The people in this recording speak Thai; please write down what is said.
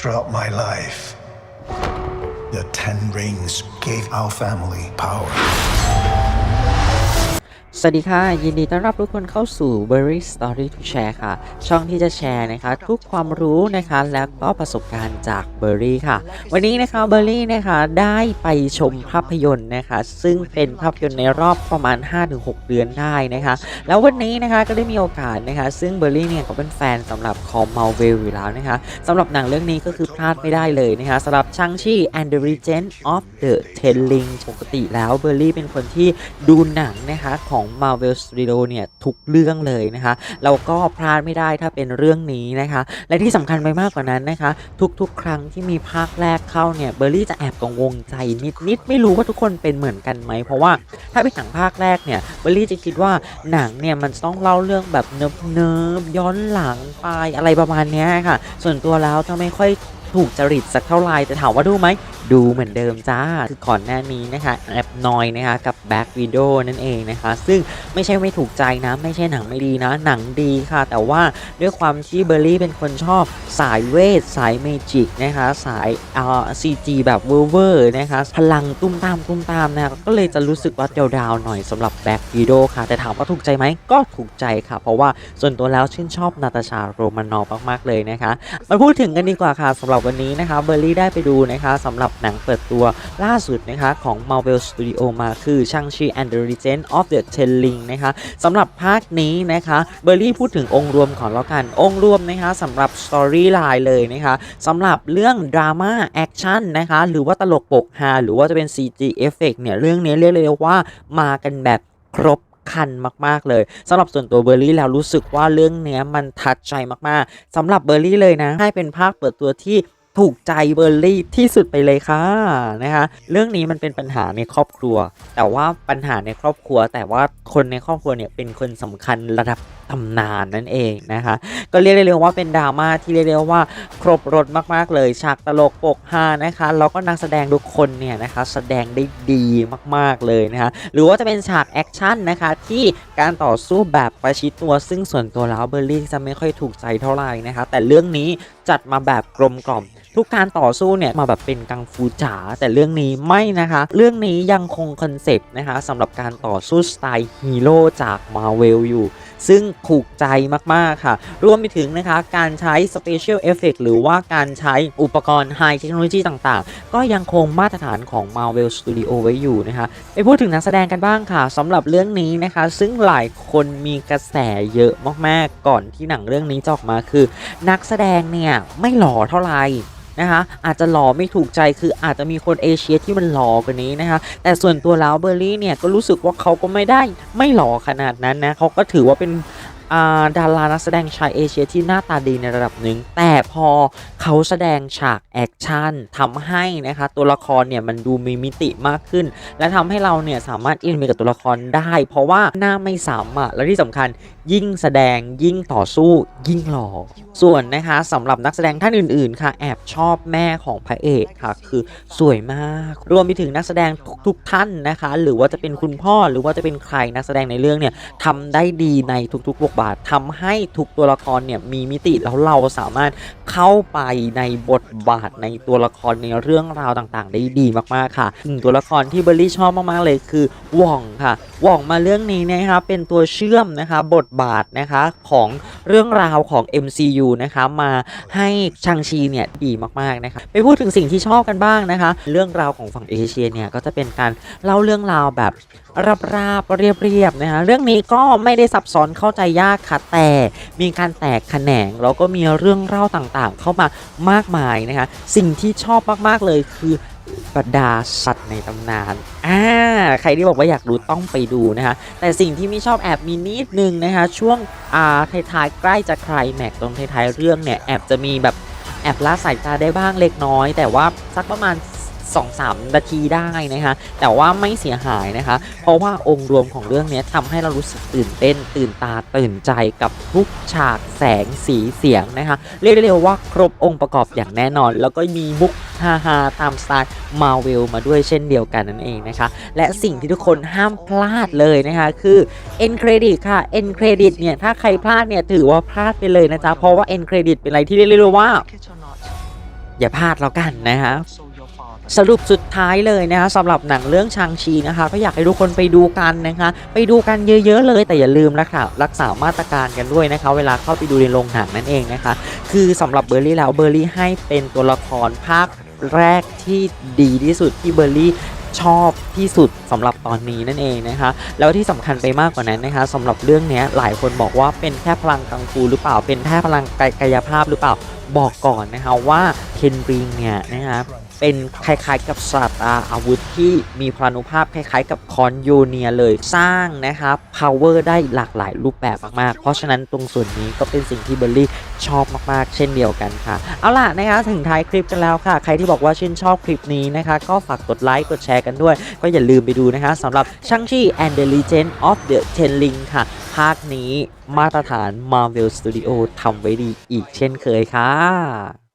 Throughout my life, the Ten Rings gave our family power. สวัสดีค่ะ ยินดีต้อนรับทุกคนเข้าสู่ Berry Story to Share ค่ะ ช่องที่จะแชร์นะคะ ทุกความรู้นะคะ แล้วก็ประสบการณ์จาก Berry ค่ะ วันนี้นะคะ Berry นะคะได้ไปชมภาพยนตร์นะคะ ซึ่งเป็นภาพยนตร์ในรอบประมาณ 5-6 เดือนได้นะคะ แล้ววันนี้นะคะก็ได้มีโอกาสนะคะ ซึ่ง Berry เนี่ยก็เป็นแฟนสำหรับคอม Marvel อยู่แล้วนะคะสำหรับหนังเรื่องนี้ก็คือพลาดไม่ได้เลยนะคะสำหรับชังชี and the Legend of the Ten Rings ปกติแล้วเบอร์รี่เป็นคนที่ดูหนังนะคะของ Marvel Studio เนี่ยทุกเรื่องเลยนะคะแล้วก็พลาดไม่ได้ถ้าเป็นเรื่องนี้นะคะ และที่สำคัญไปมากกว่านั้นนะคะ ทุกๆ ครั้งที่มีภาคแรกเข้าเนี่ยเบอร์รี่จะแอบกังวลใจนิดๆไม่รู้ว่าทุกคนเป็นเหมือนกันไหมเพราะว่าถ้าเป็นหนังภาคแรกเนี่ยเบอร์รี่จะคิดว่าหนังเนี่ยมันต้องเล่าเรื่องแบบเนิบๆย้อนหลังไปอะไรประมาณนี้ค่ะ ส่วนตัวแล้วจะไม่ค่อย ถูกจริตสักเท่าไหร่แต่ถามว่าดูไหม ดูเหมือนเดิมจ้า คือก่อนหน้านี้นะคะแอบนอยนะคะกับ Back Video นั่นเองนะคะ ซึ่งไม่ใช่ไม่ถูกใจนะ ไม่ใช่หนังไม่ดีนะ หนังดีค่ะ แต่ว่าด้วยความที่เบอร์รี่เป็นคนชอบสายเวท สายเมจิกนะคะสายเอ่อซีจีแบบเวอร์เวอร์นะคะพลังตุ้มตามตุ้มตามนะคะก็เลยจะรู้สึกว่าดาวๆหน่อยสำหรับ Back Video ค่ะ แต่ถามว่าถูกใจไหมก็ถูกใจค่ะ เพราะว่าส่วนตัวแล้วชื่นชอบนาตาชาโรมานอฟมากๆเลยนะคะมาพูดถึงกันดีกว่าค่ะสำหรับวันนี้นะคะเบอร์รี่ได้ไปดูนะคะสำหรับหนังเปิดตัวล่าสุดนะคะของ Marvel Studio มาคือ Shang-Chi and the Legend of the Ten Ring นะคะสำหรับภาคนี้นะคะเบอร์รี่พูดถึงองค์รวมก่อนแล้วกันองค์รวมนะคะสำหรับ Storyline เลยนะคะสำหรับเรื่องดราม่าแอคชั่นนะคะหรือว่าตลกปกฮาหรือว่าจะเป็น CG Effect เนี่ยเรื่องนี้เรียกเลยว่ามากันแบบครบ คันมากๆเลยสำหรับส่วนตัวเบอร์รี่แล้วรู้สึกว่าเรื่องเนี้ยมันทัดใจมากๆสำหรับเบอร์รี่เลยนะ ให้เป็นภาคเปิดตัวที่ถูกใจเบอร์รี่ที่สุดไปเลยค่ะนะคะเรื่องนี้มันเป็นปัญหาในครอบครัว แต่ว่าปัญหาในครอบครัว แต่ว่าคนในครอบครัวเนี่ยเป็นคนสำคัญระดับ ตำนานนั่นเองนะคะ ก็เรียกได้เลยว่าเป็นดราม่าที่เรียกได้ว่าครบรถมากๆเลยฉากตลกปกฮานะคะแล้วก็นักแสดงทุกคนเนี่ยนะคะแสดงได้ดีมากๆเลยนะคะหรือว่าจะเป็นฉากแอคชั่นนะคะที่การต่อสู้แบบประชิดตัวซึ่งส่วนตัวแล้วเบอร์รี่จะไม่ค่อยถูกใจเท่าไหร่นะคะแต่เรื่องนี้จัดมาแบบกลมกล่อมทุกการต่อสู้เนี่ยมาแบบเป็นกังฟูจ๋าแต่เรื่องนี้ไม่นะคะ เรื่องนี้ยังคงคอนเซปต์นะคะสำหรับการต่อสู้สไตล์ฮีโร่จากมาเวลอยู่ ซึ่งถูกใจมากๆค่ะ รวมไปถึงนะคะการใช้ Special Effect หรือว่าการใช้อุปกรณ์ High Technology ต่างๆ ก็ยังคงมาตรฐานของ Marvel Studio ไว้อยู่นะคะไปพูดถึงนักแสดงกันบ้างค่ะสำหรับเรื่องนี้นะคะ ซึ่งหลายคนมีกระแสเยอะมากๆ ก่อนที่หนังเรื่องนี้จะออกมาคือ นักแสดงเนี่ยไม่หล่อเท่าไหร่ นะคะอาจจะหล่อไม่ถูกใจคืออาจจะมีคนเอเชียที่มันหล่อกว่านี้นะคะแต่ส่วนตัวแล้วเบอร์รี่เนี่ยก็รู้สึกว่าเขาก็ไม่ได้ไม่หล่อขนาดนั้นนะเขาก็ถือว่าเป็น ดารานักแสดงชายเอเชียที่หน้าตาดีในระดับหนึ่ง แต่พอเขาแสดงฉากแอคชั่นทำให้นะคะตัวละครเนี่ยมันดูมีมิติมากขึ้น และทำให้เราเนี่ยสามารถอินไปกับตัวละครได้ เพราะว่าหน้าไม่ซ้ำอะแล้วที่สำคัญยิ่งแสดงยิ่งต่อสู้ยิ่งหล่อส่วนนะคะสำหรับนักแสดงท่านอื่นๆ ค่ะ แอบชอบแม่ของพระเอกค่ะ คือสวยมาก รวมไปถึงนักแสดงทุกๆท่านนะคะ หรือว่าจะเป็นคุณพ่อหรือว่าจะเป็นใครนักแสดงในเรื่องเนี่ยทำได้ดีในทุกๆบทบาททำให้ทุกตัวละครเนี่ยมีมิติแล้วเราสามารถเข้าไปในบทบาทในตัวละครในเรื่องราวต่างๆ ได้ดีมากๆค่ะหนึ่งตัวละครที่เบอร์รี่ชอบมากๆเลยคือว่องค่ะว่องมาเรื่องนี้นะคะเป็นตัวเชื่อมนะคะบทบาทนะคะของ เรื่องราวของ MCU นะคะมาให้ชังชีเนี่ยดีมากๆนะคะไปพูดถึงสิ่งที่ชอบกันบ้างนะคะ เรื่องราวของฝั่งเอเชียเนี่ยก็จะเป็นการเล่าเรื่องราวแบบราบๆเรียบๆนะคะเรื่องนี้ก็ไม่ได้ซับซ้อนเข้าใจยากค่ะแต่มีการแตกแขนงแล้วก็มีเรื่องเล่าต่างๆ เข้ามามากมายนะคะสิ่งที่ชอบมากๆเลยคือ บรรดาสัตว์ในตำนาน อ่า ใครที่บอกว่าอยากดูต้องไปดูนะคะ แต่สิ่งที่ไม่ชอบแอบมีนิดนึงนะคะ ช่วง อ่าท้ายๆใกล้จะใครแม็กซ์ตรงท้ายๆเรื่องเนี่ย แอบจะมีแบบแอบละสายตาได้บ้างเล็กน้อย แต่ว่าสักประมาณ 2-3 นาทีได้นะคะแต่ว่าไม่เสียหายนะคะ เพราะว่าองค์รวมของเรื่องนี้ทำให้เรารู้สึกตื่นเต้น ตื่นตาตื่นใจกับทุกฉากแสงสีเสียงนะคะเรียกได้เลยว่าครบองค์ประกอบอย่างแน่นอน แล้วก็มีมุกฮาฮาตามสไตล์มาเวลมาด้วยเช่นเดียวกันนั่นเองนะคะ และสิ่งที่ทุกคนห้ามพลาดเลยนะคะ คือ end credit ค่ะ end credit เนี่ย ถ้าใครพลาดเนี่ย ถือว่าพลาดไปเลยนะจ๊ะ เพราะว่า end credit เป็นอะไรที่เรียกได้เลยว่า อย่าพลาดแล้วกันนะคะ สรุปสุดท้ายเลยนะคะสำหรับหนังเรื่องชางชีนะคะ ก็อยากให้ทุกคนไปดูกันนะคะ ไปดูกันเยอะ ๆ เลย แต่อย่าลืมรักษารักษามาตรการกันด้วยนะคะ เวลาเข้าไปดูในโรงหนังนั่นเองนะคะ คือสำหรับเบอร์รี่แล้วเบอร์รี่ให้เป็นตัวละครภาคแรกที่ดีที่สุดที่เบอร์รี่ชอบที่สุดสำหรับตอนนี้นั่นเองนะคะ แล้วที่สำคัญไปมากกว่านั้นนะคะสำหรับเรื่องนี้หลายคนบอกว่าเป็นแค่พลังกังฟูหรือเปล่า เป็นแค่พลังกายภาพหรือเปล่าบอกก่อนนะคะว่าเคนริงเนี่ยนะคะ เป็นคล้ายๆกับศาสตราอาวุธที่มีพลานุภาพคล้ายๆ กับคอนโยเนียเลยสร้างนะคะ power ได้หลากหลายรูปแบบมากๆ เพราะฉะนั้นตรงส่วนนี้ก็เป็นสิ่งที่เบลลี่ชอบมากๆ เช่นเดียวกันค่ะ เอาล่ะนะคะถึงท้ายคลิปกันแล้วค่ะ ใครที่บอกว่าชื่นชอบคลิปนี้นะคะ ก็ฝากกดไลค์กดแชร์กันด้วย ก็อย่าลืมไปดูนะคะสำหรับช่างชี่ and the Legend of the Ten Ring ค่ะ ภาคนี้มาตรฐาน Marvel Studio ทำไว้ดีอีกเช่นเคยค่ะ